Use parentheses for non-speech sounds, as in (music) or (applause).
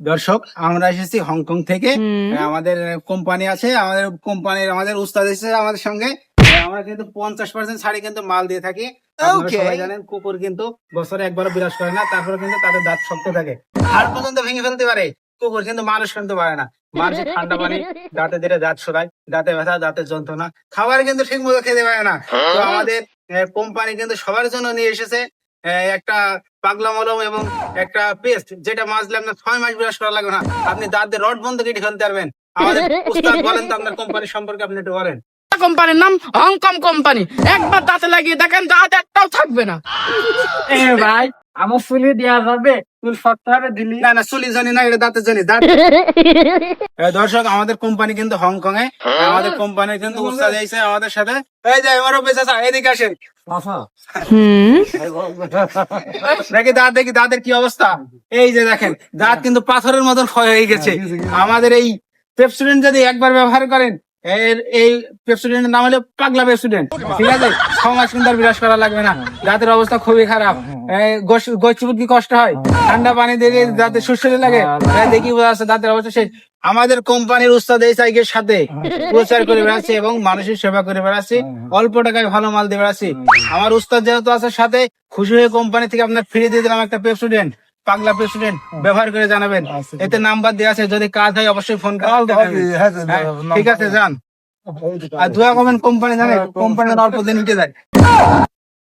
দর্শক আমরা এসেছি হংকং থেকে। আমাদের কোম্পানি আছে আমাদের কোম্পানির আমাদের উস্তাদ এসেছে আমাদের সঙ্গে। আমরা কিন্তু পঞ্চাশ পার্সেন্ট শাড়ি কিন্তু মাল দিয়ে থাকি। সবাই জানেন কুকুর কিন্তু বছরে একবারও বিরাজ করে না তারপরে কিন্তু তাদের দাঁত শক্ত থাকে। হাড় পর্যন্ত ভেঙে ফেলতে পারে কুকুর কিন্তু মানুষ কিন্তু পারে না। মানুষের ঠান্ডা পানি দাঁতে দিলে দাঁত সরায় দাঁতে ব্যথা দাঁতের যন্ত্রণা খাবার কিন্তু ঠিক মতো খেতে পারে না। তো আমাদের কোম্পানি কিন্তু সবার জন্য নিয়ে এসেছে। একটা পাগলা মলম এবং একটা পেস্ট যেটা মাজলে আপনার ছয় মাস বিরাজ করা লাগবে না। আপনি দাঁতের রড বন্ধ কেটে ফেলতে পারবেন। আমাদের উস্তাদ বলেন তো আপনার কোম্পানি সম্পর্কে আপনি একটু বলেন। কোম্পানির নাম হংকং কোম্পানি একবার দাঁতে লাগিয়ে দেখেন দাঁত একটাও থাকবে না। এ ভাই আমার ফুলি দেওয়া যাবে? তুই শক্ত হবে দিলি। না না চুলি জানি না এটা দাঁতের জানি দাঁত। (laughs) দর্শক আমাদের কোম্পানি কিন্তু হংকং এ আমাদের কোম্পানির কিন্তু উস্তাদ এসে আমাদের সাথে এই যে আছে এদিকে আসেন। (laughs) দেখি দাঁত দেখি দাঁতের কি অবস্থা। এই যে দেখেন দাঁত কিন্তু পাথরের মতন ক্ষয় হয়ে গেছে। আমাদের এই পেপসুডেন্ট যদি একবার ব্যবহার করেন এর, এই পেপসুডেন্টের নাম হলো পাগলা পেপসুডেন্ট ঠিক আছে? কিন্তু আর বিরাজ করা লাগবে না। দাঁতের অবস্থা খুবই খারাপ। গচ্ছিপুট কি কষ্ট হয়? ঠান্ডা পানি দিয়ে দাঁতে সুস্থ লাগে। দেখি বোঝা যাচ্ছে দাঁতের অবস্থা শেষ আমাদের কোম্পানির উস্তাদ এই সাইকের সাথে প্রচার করে বেড়াচ্ছি এবং মানুষের সেবা করে বেড়াচ্ছি। অল্প টাকায় ভালো মাল দিয়ে বেড়াচ্ছি। আমার উস্তাদ যেহেতু আছে সাথে, খুশি হয়ে কোম্পানি থেকে আপনার ফিরে দিয়ে দিলাম একটা পেপসুডেন্ট পাগলা প্রেসিডেন্ট ব্যবহার করে জানাবেন। এতে নাম্বার দেওয়া আছে যদি কাজ হয় অবশ্যই ফোন করতে হ্যাঁ, ঠিক আছে যান। আর দোয়া করবেন কোম্পানি জানে কোম্পানি অল্প দিন উঠে যায়।